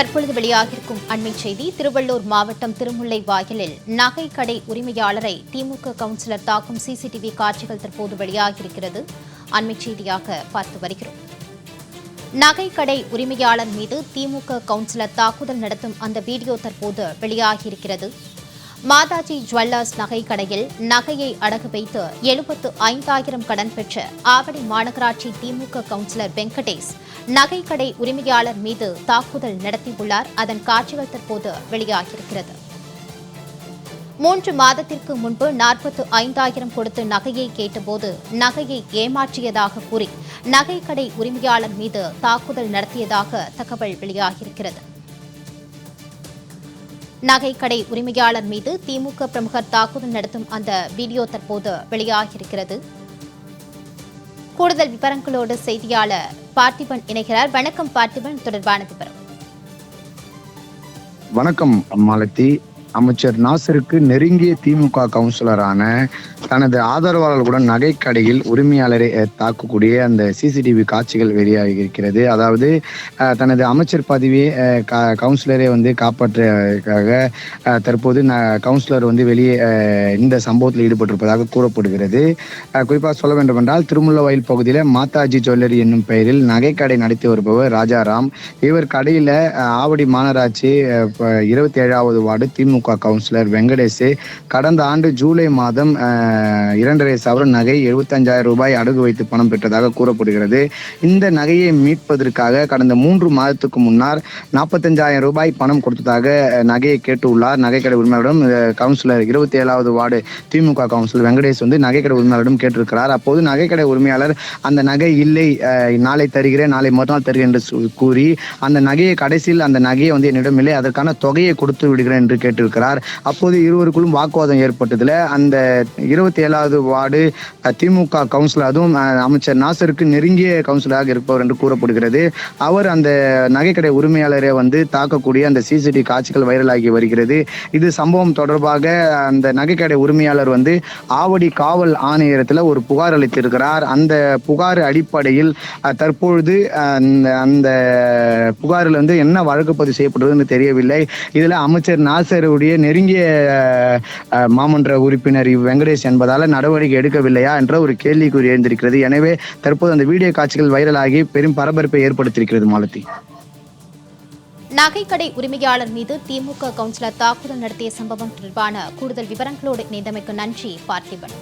தற்பொழுது வெளியாகிருக்கும் அண்மை செய்தி திருவள்ளூர் மாவட்டம் திருமுல்லை வாயிலில் நகை கடை உரிமையாளரை திமுக கவுன்சிலர் தாக்கும் சிசிடிவி காட்சிகள் தற்போது வெளியாகியிருக்கிறது. அண்மை செய்தியாக பார்த்து வருகிறோம். நகை கடை உரிமையாளர் மீது திமுக கவுன்சிலர் தாக்குதல் நடத்தும் அந்த வீடியோ தற்போது வெளியாகியிருக்கிறது. மாதாஜி ஜுவல்லர்ஸ் நகை கடையில் நகையை அடகு வைத்து எழுபத்து ஐந்தாயிரம் கடன் பெற்ற ஆவடி மாநகராட்சி திமுக கவுன்சிலர் வெங்கடேஷ் நகைக்கடை உரிமையாளர் மீது தாக்குதல் நடத்தியுள்ளார். அதன் காட்சிகள் தற்போது வெளியாகியிருக்கிறது. மூன்று மாதத்திற்கு முன்பு நாற்பத்து ஐந்தாயிரம் கொடுத்து நகையை கேட்டபோது நகையை ஏமாற்றியதாக கூறி நகைக்கடை உரிமையாளர் மீது தாக்குதல் நடத்தியதாக தகவல் வெளியாகியிருக்கிறது. நகைக்கடை உரிமையாளர் மீது திமுக பிரமுகர் தாக்குதல் நடத்தும் அந்த வீடியோ தற்போது வெளியாகியிருக்கிறது. கூடுதல் விவரங்களோடு செய்தியாளர் பார்த்திபன் இணைகிறார். வணக்கம் பார்த்திபன் தொடர்பான விவரம். வணக்கம் மாலத்தி அமைச்சர் நாசருக்கு நெருங்கிய திமுக கவுன்சிலரான தனது ஆதரவாளர்களுடன் நகைக்கடையில் உரிமையாளரை தாக்கக்கூடிய அந்த சிசிடிவி காட்சிகள் வெளியாகி இருக்கிறது அதாவது தனது அமைச்சர் பதவியை கவுன்சிலரை வந்து காப்பாற்றுவதற்காக தற்போது ந- கவுன்சிலர் வந்து வெளியே இந்த சம்பவத்தில் ஈடுபட்டிருப்பதாக கூறப்படுகிறது. குறிப்பாக சொல்ல வேண்டுமென்றால் திருமுல்லவாயில் பகுதியில் மாதாஜி ஜுவல்லரி என்னும் பெயரில் நகைக்கடை நடத்தி வருபவர் ராஜாராம். இவர் கடையில் ஆவடி மாநகராட்சி இருபத்தி ஏழாவது வார்டு திமுக கவுன்சிலர் வெங்கடேஷ் கடந்த ஆண்டு ஜூலை மாதம் இரண்டரை சவரன் நகை எழுபத்தஞ்சாயிரம் ரூபாய் அடகு வைத்து பணம் பெற்றதாக கூறப்படுகிறது. இந்த நகையை மீட்பதற்காக கடந்த மூன்று மாதத்துக்கு முன்னர் நாற்பத்தஞ்சாயிரம் ரூபாய் பணம் கொடுத்ததாக நகையை கேட்டுள்ளார். நகைக்கடை உரிமையாளரிடம் கவுன்சிலர் இருபத்தி ஏழாவது வார்டு திமுக கவுன்சிலர் வெங்கடேஷ் வந்து நகைக்கடை உரிமையாளரிடம் கேட்டிருக்கிறார். அப்போது நகைக்கடை உரிமையாளர் அந்த நகை இல்லை நாளை தருகிறேன் நாளை மறுநாள் தருகிறேன் என்று கூறி அந்த நகையை கடைசியில் அந்த நகையை வந்து என்னிடம் இல்லை அதற்கான தொகையை கொடுத்து விடுகிறேன் என்று கேட்டிருக்கிறார். அப்போது இருவருக்குள்ளும் வாக்குவாதம் ஏற்பட்டதுல அந்த இருபத்தி ஏழாவது வார்டு திமுக கவுன்சிலர் அதுவும் அமைச்சர் நாசருக்கு நெருங்கிய கவுன்சிலராக இருப்பவர் என்று கூறப்படுகிறது. அவர் அந்த நகைக்கடை உரிமையாளரை வந்து தாக்கக்கூடிய அந்த சிசிடிவி காட்சிகள் வைரலாகி வருகிறது. இது சம்பவம் தொடர்பாக அந்த நகைக்கடை உரிமையாளர் வந்து ஆவடி காவல் ஆணையரத்தில் ஒரு புகார் அளித்திருக்கிறார். அந்த புகார் அடிப்படையில் தற்பொழுது அந்த அந்த புகாரில் வந்து என்ன வழக்கு பதிவு செய்யப்படுறதுன்னு தெரியவில்லை. இதில் அமைச்சர் அவருடைய நெருங்கிய மாமன்ற உறுப்பினர் இவ் வெங்கடேஷ் என்பதால் நடவடிக்கை எடுக்கவில்லையா என்ற ஒரு கேள்விக்குறி எழுந்திருக்கிறது. எனவே தற்போது அந்த வீடியோ காட்சிகள் வைரலாகி பெரும் பரபரப்பை ஏற்படுத்தியிருக்கிறது மாலதி. நகைக்கடை உரிமையாளர் மீது திமுக கவுன்சிலர் தாக்குதல் நடத்திய சம்பவம் தொடர்பான கூடுதல் விவரங்களோடு இணைந்தமைக்கு நன்றி பார்த்திபன்.